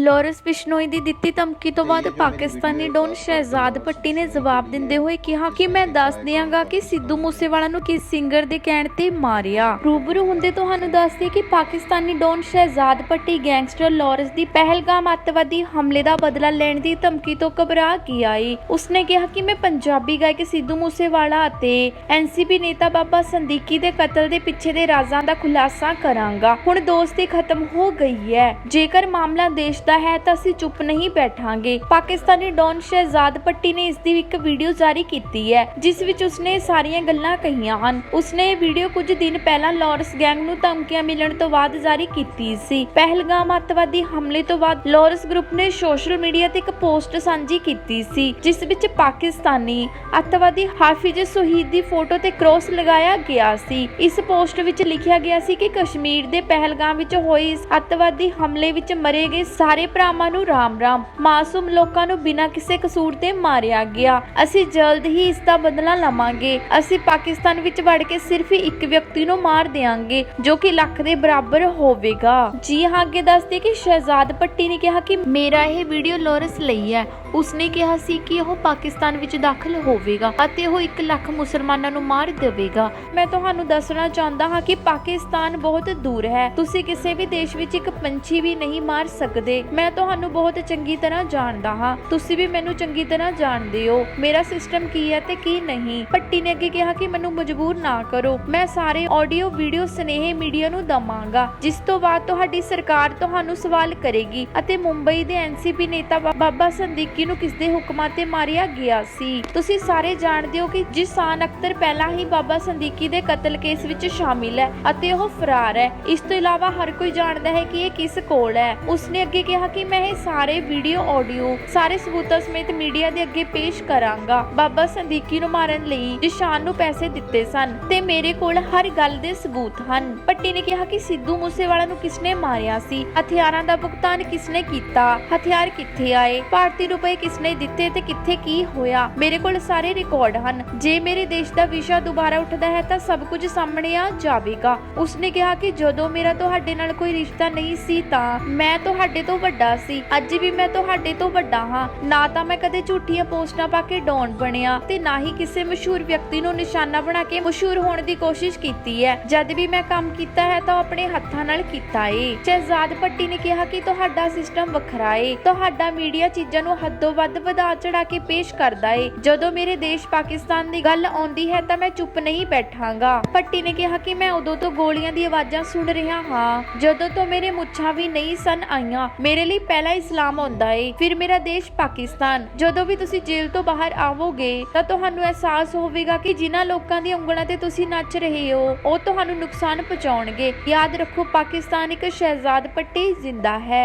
Lawrence Bishnoi ਦੀ ਦਿੱਤੀ ਧਮਕੀ ਤੋਂ ਬਾਅਦ ਪਾਕਿਸਤਾਨੀ ਡੌਨ ਸ਼ਹਿਜ਼ਾਦ ਭੱਟੀ ਨੇ ਜਵਾਬ ਦਿੰਦੇ ਹੋਏ ਕਿਹਾ ਕਿ ਮੈਂ ਦੱਸ ਦਿਆਂਗਾ ਕਿ ਸਿੱਧੂ ਮੂਸੇਵਾਲਾ ਨੂੰ ਕਿਸ ਸਿੰਗਰ ਦੇ ਕਹਿਣ ਤੇ ਮਾਰਿਆ। ਰੂਬਰੂ ਹੁੰਦੇ ਤੁਹਾਨੂੰ ਦੱਸਦੇ ਕਿ Pakistani don Shahzad Bhatti gangster Lawrence ਦੀ ਪਹਿਲਗਾਮ ਅੱਤਵਾਦੀ ਹਮਲੇ ਦਾ ਬਦਲਾ ਲੈਣ ਦੀ ਧਮਕੀ ਤੋਂ ਘਬਰਾ ਗਿਆ ਏ ਉਸਨੇ ਕਿਹਾ ਕਿ ਮੈਂ ਪੰਜਾਬੀ ਗਾਇਕ ਸਿੱਧੂ ਮੂਸੇਵਾਲਾ ਅਤੇ ਐਨਸੀਪੀ ਨੇਤਾ ਬਾਬਾ ਸੰਦੀਕੀ ਦੇ ਕਤਲ ਦੇ ਪਿੱਛੇ ਦੇ ਰਾਜ਼ਾਂ ਦਾ ਖੁਲਾਸਾ ਕਰਾਂਗਾ। ਹੁਣ ਦੋਸਤੀ ਖਤਮ ਹੋ ਗਈ ਹੈ। ਜੇਕਰ ਮਾਮਲਾ ਦੇਸ਼ ਦਾ ਹੈ ਤਾਂ ਅਸੀਂ ਚੁੱਪ ਨਹੀਂ ਬੈਠਾਂਗੇ। ਪਾਕਿਸਤਾਨੀ ਡੌਨ ਸ਼ਹਿਜ਼ਾਦ ਪੱਟੀ ਨੇ ਇਸ ਦੀ ਇੱਕ ਵੀਡੀਓ ਜਾਰੀ ਕੀਤੀ ਹੈ, ਜਿਸ ਵਿੱਚ ਉਸਨੇ ਸਾਰੀਆਂ ਗੱਲਾਂ ਕਹੀਆਂ ਹਨ। ਉਸਨੇ ਇਹ ਵੀਡੀਓ ਕੁਝ ਦਿਨ ਪਹਿਲਾਂ ਲਾਰੈਂਸ ਗੈਂਗ ਨੂੰ ਧਮਕੀਆਂ ਮਿਲਣ ਤੋਂ ਬਾਅਦ ਜਾਰੀ ਕੀਤੀ ਸੀ। ਪਹਿਲਗਾਮ ਅੱਤਵਾਦੀ ਹਮਲੇ ਤੋਂ ਬਾਅਦ ਲਾਰੈਂਸ ਗਰੁੱਪ ਨੇ ਸੋਸ਼ਲ ਮੀਡੀਆ ਤੇ ਇੱਕ ਪੋਸਟ ਸਾਂਝੀ ਕੀਤੀ ਸੀ, ਜਿਸ ਵਿੱਚ ਪਾਕਿਸਤਾਨੀ ਅੱਤਵਾਦੀ ਹਾਫਿਜ਼ ਸੁਹੀਦ ਦੀ ਫੋਟੋ ਤੇ ਕ੍ਰੋਸ ਲਗਾਇਆ ਗਿਆ ਸੀ। ਇਸ ਪੋਸਟ ਵਿੱਚ ਲਿਖਿਆ ਗਿਆ ਸੀ ਕਿ ਕਸ਼ਮੀਰ ਦੇ ਪਹਿਲਗਾਮ ਵਿੱਚ ਹੋਏ ਇਸ ਅੱਤਵਾਦੀ ਹਮਲੇ ਵਿੱਚ ਮਰੇ ਗਏ ਸਾਰੇ ਭਰਾਵਾਂ ਨੂੰ ਰਾਮ-ਰਾਮ ਮਾਸੂਮ ਲੋਕਾਂ ਨੂੰ ਬਿਨਾਂ ਕਿਸੇ ਕਸੂਰ ਦੇ ਮਾਰਿਆ ਗਿਆ। ਅਸੀਂ ਜਲਦ ਹੀ ਇਸ ਦਾ ਬਦਲਾ ਲਵਾਂਗੇ। ਅਸੀਂ ਪਾਕਿਸਤਾਨ ਵਿੱਚ ਵੜ ਕੇ ਸਿਰਫ ਇੱਕ ਵਿਅਕਤੀ ਨੂੰ ਮਾਰ ਦੇਵਾਂਗੇ ਜੋ ਕਿ ਲੱਖ ਦੇ ਬਰਾਬਰ ਹੋਵੇਗਾ। ਜੀ ਹਾਂ ਅੱਗੇ ਦੱਸਦੇ ਕਿ ਸ਼ਹਿਜ਼ਾਦ ਪੱਟੀ ਨੇ ਕਿਹਾ ਕਿ ਮੇਰਾ ਇਹ ਵੀਡੀਓ ਲੋਰੈਂਸ ਲਈ ਹੈ। ਉਸਨੇ ਕਿਹਾ ਸੀ ਕਿ ਉਹ ਪਾਕਿਸਤਾਨ ਵਿੱਚ ਦਾਖਲ ਹੋਵੇਗਾ ਅਤੇ ਉਹ 1 ਲੱਖ ਮੁਸਲਮਾਨਾਂ ਨੂੰ ਮਾਰ ਦੇਵੇਗਾ। ਮੈਂ ਤੁਹਾਨੂੰ ਦੱਸਣਾ ਚਾਹੁੰਦਾ ਹਾਂ ਕਿ ਪਾਕਿਸਤਾਨ ਬਹੁਤ ਦੂਰ ਹੈ। ਤੁਸੀਂ ਕਿਸੇ ਵੀ ਦੇਸ਼ ਵਿੱਚ ਇੱਕ ਪੰਛੀ ਵੀ ਨਹੀਂ ਮਾਰ ਸਕਦੇ। ਮੈਂ ਤੁਹਾਨੂੰ ਬਹੁਤ ਚੰਗੀ ਤਰ੍ਹਾਂ ਜਾਣਦਾ ਹਾਂ। ਤੁਸੀਂ ਵੀ ਮੈਨੂੰ ਚੰਗੀ ਤਰ੍ਹਾਂ ਜਾਣਦੇ ਹੋ। ਮੇਰਾ ਸਿਸਟਮ ਕੀ ਹੈ ਤੇ ਕੀ ਨਹੀਂ? ਪੱਟੀ ਨੇ ਅੱਗੇ ਕਿਹਾ ਕਿ ਮੈਨੂੰ ਮਜਬੂਰ ਨਾ ਕਰੋ। ਮੈਂ ਸਾਰੇ ਆਡੀਓ, ਵੀਡੀਓ, ਸਨੇਹ ਮੀਡੀਆ ਨੂੰ ਦਵਾਂਗਾ, ਜਿਸ ਤੋਂ ਬਾਅਦ ਤੁਹਾਡੀ ਸਰਕਾਰ ਤੁਹਾਨੂੰ ਸਵਾਲ ਕਰੇਗੀ ਅਤੇ ਮੁੰਬਈ ਦੇ ਐਨਸੀਪੀ ਨੇਤਾ ਬਾਬਾ ਸੰਦੀਕੀ ਨੂੰ ਕਿਸ ਦੇ ਹੁਕਮਾਂ ਤੇ ਮਾਰਿਆ ਗਿਆ ਸੀ? ਤੁਸੀਂ ਸਾਰੇ ਜਾਣਦੇ ਹੋ ਕਿ ਜਿਸਾਨ ਅਖਤਰ ਪਹਿਲਾਂ ਹੀ ਬਾਬਾ ਸੰਦੀਕੀ ਦੇ ਕਤਲ ਕੇਸ ਵਿੱਚ ਸ਼ਾਮਿਲ ਹੈ ਅਤੇ ਉਹ ਫਰਾਰ ਹੈ। ਇਸ ਤੋਂ ਇਲਾਵਾ ਹਰ ਕੋਈ ਜਾਣਦਾ ਹੈ ਕਿ ਇਹ ਕਿਸ ਕੋਲ ਹੈ। ਉਸਨੇ ਅੱਗੇ ਕਿਹਾ ਕਿ ਮੈਂ ਇਹ ਸਾਰੇ ਵੀਡੀਓ, ਆਡੀਓ, ਸਾਰੇ ਸਬੂਤਾਂ ਸਮੇਤ ਮੀਡੀਆ ਦੇ ਅੱਗੇ ਪੇਸ਼ ਕਰਾਂਗਾ। ਬਾਬਾ ਸੰਦੀਕੀ ਨੂੰ ਮਾਰਨ ਲਈ ਜਿਸ਼ਾਨ ਨੂੰ ਪੈਸੇ ਦਿੱਤੇ ਸਨ ਤੇ ਮੇਰੇ ਕੋਲ ਹਰ ਗੱਲ ਦੇ ਸਬੂਤ ਹਨ। ਪੱਟੀ ਨੇ ਕਿਹਾ ਕਿ ਸਿੱਧੂ ਮੂਸੇਵਾਲਾ ਨੂੰ ਕਿਸਨੇ ਮਾਰਿਆ ਸੀ? ਹਥਿਆਰਾਂ ਦਾ ਭੁਗਤਾਨ ਕਿਸਨੇ ਕੀਤਾ? ਹਥਿਆਰ ਕਿੱਥੇ ਆਏ? ਭਾਰਤੀ ਰੁਪਏ ਕਿਸਨੇ ਦਿੱਤੇ ਤੇ ਕਿੱਥੇ ਕੀ ਹੋਇਆ? ਮੇਰੇ ਕੋਲ ਸਾਰੇ ਰਿਕਾਰਡ ਹਨ। ਜੇ ਮੇਰੇ ਦੇਸ਼ ਦਾ ਵਿਸ਼ਾ ਦੁਬਾਰਾ ਉੱਠਦਾ ਹੈ, ਤਾਂ ਸਭ ਕੁਝ ਸਾਹਮਣੇ ਆ ਜਾਵੇਗਾ। ਉਸਨੇ ਕਿਹਾ ਕਿ ਜਦੋਂ ਮੇਰਾ ਤੁਹਾਡੇ ਨਾਲ ਕੋਈ ਰਿਸ਼ਤਾ ਨਹੀਂ ਸੀ, ਤਾਂ ਮੈਂ ਤੁਹਾਡੇ ਤੋਂ ਵੱਡਾ ਸੀ। ਅੱਜ ਵੀ ਮੈਂ ਤੁਹਾਡੇ ਤੋਂ ਵੱਡਾ ਹਾਂ। ਨਾ ਤਾਂ ਮੈਂ ਕਦੇ ਝੂਠੀਆਂ ਪੋਸਟਾਂ ਪਾ ਕੇ ਡੌਨ ਬਣਿਆ ਤੇ ਨਾ ਹੀ ਕਿਸੇ ਮਸ਼ਹੂਰ ਵਿਅਕਤੀ ਨੂੰ ਨਿਸ਼ਾਨਾ ਬਣਾ ਕੇ ਮਸ਼ਹੂਰ ਹੋਣ ਦੀ ਕੋਸ਼ਿਸ਼ ਕੀਤੀ ਹੈ। ਜਦ ਵੀ ਮੈਂ ਕੰਮ ਕੀਤਾ ਹੈ, ਤਾਂ ਉਹ ਆਪਣੇ ਹੱਥਾਂ ਨਾਲ ਕੀਤਾ ਏ। ਸ਼ਹਿਜ਼ਾਦ ਭੱਟੀ ਨੇ ਕਿਹਾ ਕਿ ਤੁਹਾਡਾ ਸਿਸਟਮ ਵੱਖਰਾ ਏ। ਤੁਹਾਡਾ ਮੀਡੀਆ ਚੀਜ਼ਾਂ ਨੂੰ ਹੱਦੋਂ ਵੱਧ ਵਧਾ ਚੜਾ ਕੇ ਪੇਸ਼ ਕਰਦਾ ਏ। ਜਦੋਂ ਮੇਰੇ ਦੇਸ਼ ਪਾਕਿਸਤਾਨ ਦੀ ਗੱਲ ਆਉਂਦੀ ਹੈ ਤਾਂ ਮੈਂ ਚੁੱਪ ਨਹੀਂ ਬੈਠਾਂਗਾ। ਭੱਟੀ ਨੇ ਕਿਹਾ ਕਿ ਮੈਂ ਉਦੋਂ ਤੋਂ ਗੋਲੀਆਂ ਦੀ ਆਵਾਜ਼ਾਂ ਸੁਣ ਰਿਹਾ ਹਾਂ। ਜਦੋਂ ਤੋਂ ਮੇਰੇ ਮੁੱਛਾਂ ਵੀ ਨਹੀਂ ਸਨ ਆਈਆਂ, ਮੇਰੇ ਲਈ ਪਹਿਲਾ ਇਸਲਾਮ ਆਉਂਦਾ ਏ, ਫਿਰ ਮੇਰਾ ਦੇਸ਼ ਪਾਕਿਸਤਾਨ। ਜਦੋਂ ਵੀ ਤੁਸੀਂ ਜੇਲ੍ਹ ਤੋਂ ਬਾਹਰ ਆਵੋਗੇ, ਤਾਂ ਤੁਹਾਨੂੰ ਅਹਿਸਾਸ ਹੋਵੇਗਾ ਕਿ ਜਿਨ੍ਹਾਂ ਲੋਕਾਂ ਦੀ ਉਂਗਲਾਂ ਤੇ ਤੁਸੀਂ ਨੱਚ ਰਹੇ ਹੋ, ਉਹ ਤੁਹਾਨੂੰ ਨੁਕਸਾਨ ਪਹੁੰਚਾਉਣਗੇ। ਯਾਦ ਰੱਖੋ, ਪਾਕਿਸਤਾਨ ਇੱਕ ਸ਼ਹਿਜ਼ਾਦ ਪੱਟੀ ਜ਼ਿੰਦਾ ਹੈ।